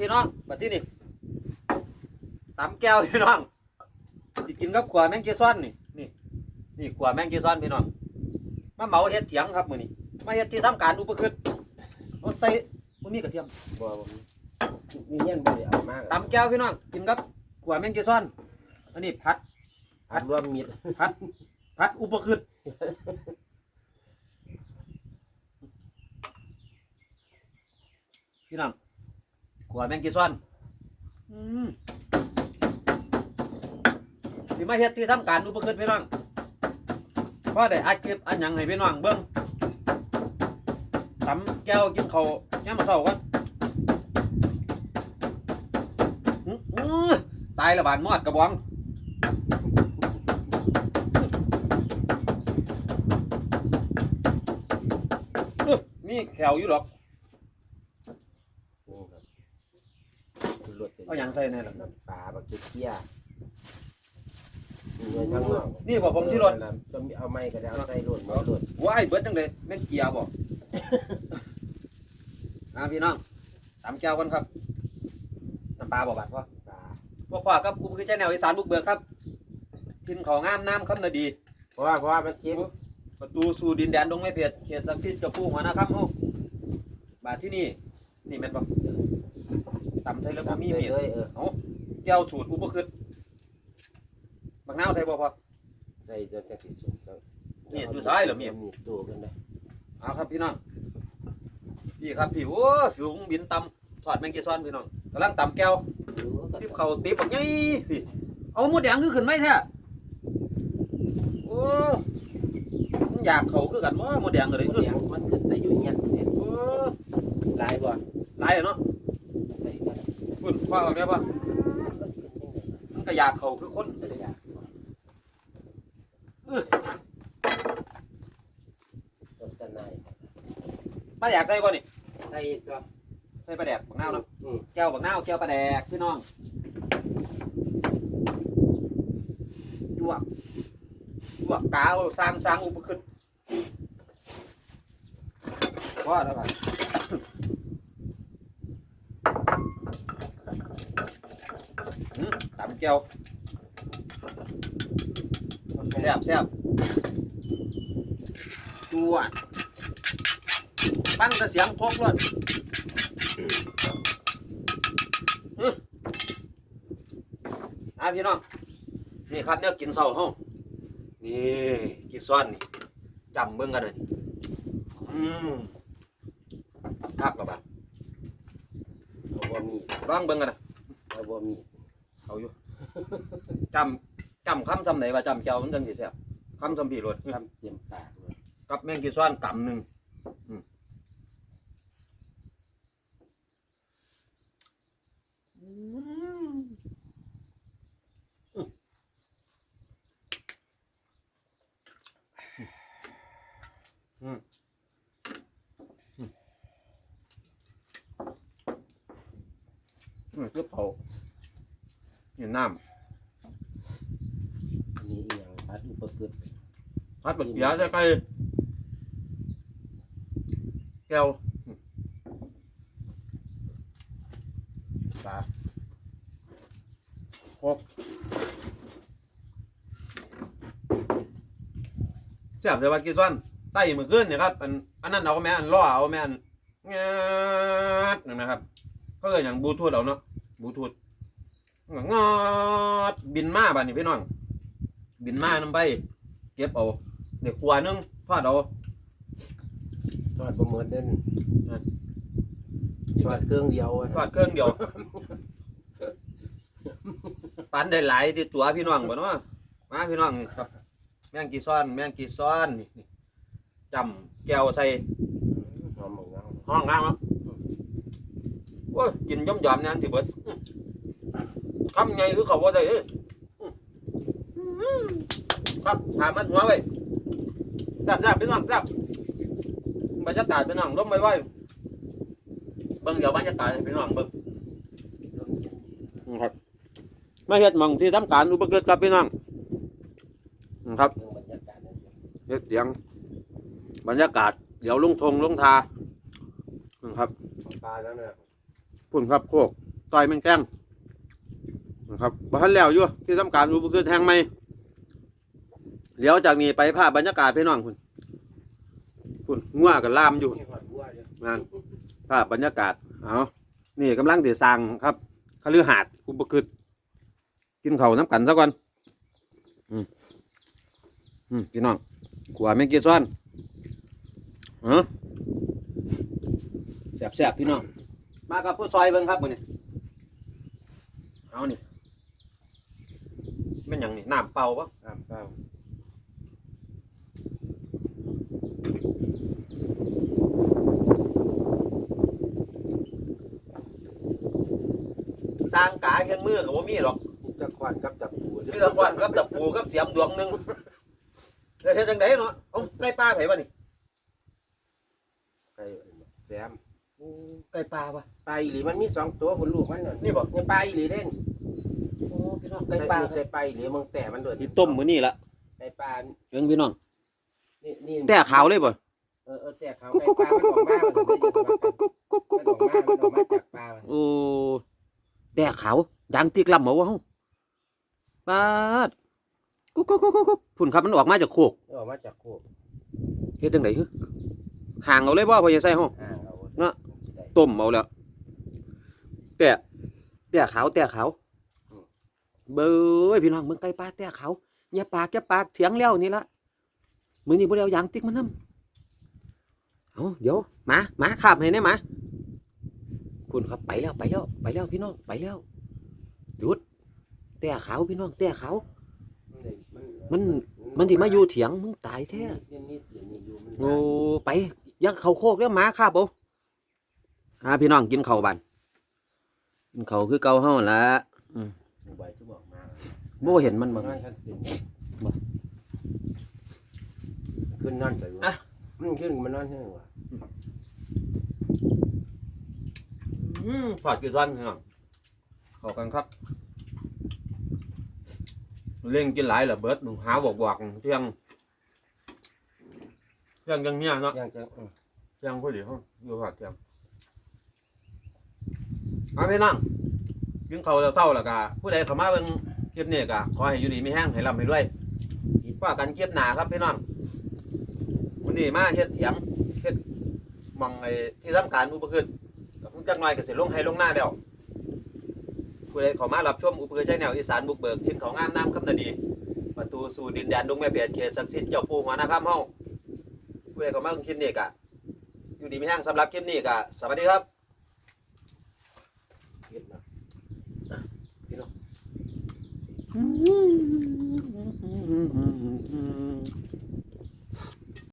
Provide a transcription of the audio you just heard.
พี่น้องบัดที่นี่ตำแก้วพี่น้องสิกินกับขวาแมงเกซอนนี่นี่นี่ขวาแมงเกซอนพี่น้องมาเหมาเฮ็ดเถียงครับมื้อนี้มาเฮ็ดที่ทำการอุปกฤษเอาใส่บ่มีกระเทียมบ่บ่มีเงี้ยบ่ได้เอามากตำแก้วพี่น้องกินกับขวาแมงเกซอนอันนี้ผัดอัดรวมมิดผัดผัดอุปกฤษพี่น้อง ขวาแมงเกซอนอืมสิมาเฮ็ดที่ทำการอุปกฤษพี่น้องพอได้อัดคลิปอันหยังให้พี่น้องเบิ่งตำแก้วกินข้าวยามมื้อเช้าก่อนอื้ออื้อตายและบาดมอดกระบองมีแขวอยู่หรอก นี่ครับคือ รถเอาหยังใส่ในหลังน้ำปลาบักเกี้ยเงินทั้งนอกนี่บอกผมที่รถก็มีเอาไม้ก็ได้เอาใส่รถหมอรถว้ายเบิดจังเลยแม่นเกียร์บอกนะพี่น้องตามแก้วกันครับน้ำปลาบอกบัดพ่อปลาพวกพ่อครับกูคือใจแนวอีสานบุกเบิกครับกินของงามน้ำคำนาดี เพราะว่าเพราะว่ามันเค็มประตูสู่ดินแดนดงไม่เผ็ดเขตศักดิ์สิทธิ์กับผู้หัวนะครับโอ้บาดที่นี่นี่แม่นบ่ตำใส่แล้วบ่มีเลยเมียเลยเออแก้วฉูดอุปคือบักน้าวใส่บ่พอ ใส่จนจะที่สุดครับมีดอยู่ซ้ายเหรอมีด มีดตัวกันนะเอาครับพี่น้องพี่ครับพี่โอ้ผิวของบินตำทอดแมงกีซอนพี่น้องกำลังตำแก้วดูก็ติบเขาติบบักไงพี่เอาหมดแดงคือขึ้นไหมแท้โอ้มันอยากเขาคือกันว่าหมดแดงเลยเสียงมันขึ้นแต่อยู่เงี้ยเนี่ยโอ้ลายบ่หลายอะเนาะใส่กัน คุณว่าเอาได้ปะมันก็อยากเขาคือคนใส่ยาต้นตะไนปลาแดกใส่ป่ะนี่ใส่ตัวใส่ปลาแดกบักนาวเนาะอืมแก้วบักนาวแก้วปลาแดกพี่น้องจวกจวกกาวสร้างสร้างอุปคือว่าแล้วกันอืมตำ แก้วแซ่บแซ่บจวดปั้งแต่เสียงพกเลยอะพี่น้อง นี่ครับเนี่ยกินเสาห้องนี่กินซ้อนนี่จำเบิ่งกันเลยนี่อืมคักกว่าบ้านเอาบ่มีบ้างเบิ่งกันนะเอาบ่มีเอาอยู่ จำจำคำซ้ำไหนว่าจำเจ้ามันจังสิแซ่บคำซ้ำพี่รถทำเตรียมปากเลยกับแมงกีซ้อนกำหนึ่งอืมอืมอืมคือเผาอยู่น้อั นี้อีหยังพัดอุปกฤษำพัดบักเขียใส่ไก่แก้วปลาแซ่บเลยว่ากีซ้อนไต้มือขึ้นเนี่ยครับอันอันนั้นเอาแม่อันล่อเอาแม่อันงาดนั่นนะครับก็เลยอย่างบลูทูธเอาเนาะบลูทูธงาดบินมาบ้านนี่พี่น้อง บินมาน้ำไป เก็บเอาเด็กขวานึงทอดเอาทอดบ่เหมือนเด่นทอดเครื่องเดียวอะทอดเครื่องเดียวปันได้หลายที่ตัวพี่น้องบ่เนาะมาพี่น้องครับ แมงกีซ้อน แมงกีซ้อนนี่นี่จำแก้วใส่หอมของเราห้องงามครับโอ้ยกินย่อมยอมๆเนี่ยอันที่เบิดอื้อคำไงคือเขาว่าได้เอ้ยอื้อ ครับถามมันหัวไว้จับจับพี่น้องจับบรรยากาศพี่น้องร่มไว้ไว้เบิ่งเดี๋ยวบรรยากาศให้พี่น้องเบิ่งครับมาเฮ็ดมองที่ทำการอุปกรณ์ครับพี่น้องนะครับเฮ็ดเสียง บรรยากาศ เดี๋ยวลงทงลงทานะครับปลาแล้วเนี่ยพุ่นครับโคกต่อยแมงแก้งนะครับบ้านแล้วอยู่ที่ทำการอุปกรณ์แทงไหม เดี๋ยวจากนี้ไปภาพบรรยากาศพี่น้องคุณคุณง่วกับลามอยู่มีหอดบัวอยู่งานภาพบรรยากาศเอานี่กำลังถือดสร้างครับคฤหาสน์อุปกรณ์กินเข้าน้ำกันซะก่อนอืมอืมพี่น้องขวาไม่กี่ซ้อนเออแสบพี่น้องมากับผู้ซอยเบิ่งครับมือนี้เอานี่แม่ยังนี่น้ำเปล่าปะ น้ำเปล่า สร้างกาเครื่องมือก็บ่มีหรอกมีตะควันกับตะปูมีแตะกอนกับตะปูกับเสียมดวงหนึงเฮ็ดจังไดเนาะเอ้าไก่ปลาไผวะนี่ไก่แซมไก่ปลาปะปลาอีหลีมันมีสองตัวคนลูกมันน่ะนี่บ่นี่ปลาอีหลีเด่นโอ้พี่น้องไก่ไก่ปปลาลาไก่ปลาอีหลีมึงแต่มันโดดนี่ต้มมื้อนี้ละไก่ปลาเบิ่งพี่น้องนี่นี่แต่ขาวเลยบ่เออเออแต่ขาวไก่ปลามันออกมามันก็จะมันออกมาจากปลาโอ้ แต่ขาวดังติกลำเอาวะเฮาปาดกุ๊กกุ๊กกุ๊กกุ๊กพุ่นครับมันออกมาจากโคกออกมาจากโคกเฮ็ดจังได๋ฮึห่างเอาเลยบ่พ่อใหญ่ใส่เฮาอ่างเอาเนาะต้มเอาแล้วแต่แต่ขาวแต่ขาวเบ้ยพี่น้องเมืองไก่ปลาแต่ขาวอย่าปากอย่าปากเถียงแล้วนี่ละมื้อนี้บ่ได้เอายางติ๊กมานำเอาเดี๋ยวหมาหมาคาบให้แน่หมา คุณครับไปแล้วไปแล้ว ไปแล้วพี่น้องไปแล้วหยุดแต่ขาวพี่น้องแต่ขาวมัน มันที่มาอยู่เถียงมึงตายแท้มันมีเสียงนี่อยู่มันโอ้ไปอยังเขาโคกแล้วหมาคาบเอาหาพี่น้องกินข้าวบันกินข้าวคือเก่าเฮาละใบที่บอกมาบ่เห็นมันมับ่นชัดเจนบ่ขึ้นนั่นไปวะมันขึ้นมันนั่นใช่ไหมวะ อืมทอดกี่ซ้อนพี่น้องเข้ากันครับ เล่งกินหลายละเบิดหนูหาบอกบอกเที่ยงเที่ยงยังเนี้ยเนาะยังจะอืมเที่ยงพอดีเฮาอยู่หอดเที่ยงเอาพี่น้องกินข้าวแล้วเช้าแล้วก็ผู้ใดเข้ามาเบิ่งคลิปนี้ก็ขอให้อยู่ดีมีแห้งให้ร่ำให้รวยคิดว่ากันคลิปหน้าครับพี่น้องวันนี้มาเฮ็ดเถียงเฮ็ดหมองไอ้ที่ทำการอุปกรณ์ กับจักหน่อยก็สิลงให้ลงหน้าแล้วผู้ใดเข้ามารับชมอุปกรณ์ใช้แนวอีสานบุกเบิกทินขางงามน้ำคำนาดี ประตูสู่ดินแดนดงแม่เปียดเขตศักดิ์สิทธิ์เจ้าปู่หัวหน้าค่ำเฮาผู้ใดเข้ามาเบิ่งคลิปนี้ก็อยู่ดีมีแห้งสำหรับคลิปนี้ก็สวัสดีครับเฮ็ดนะอืม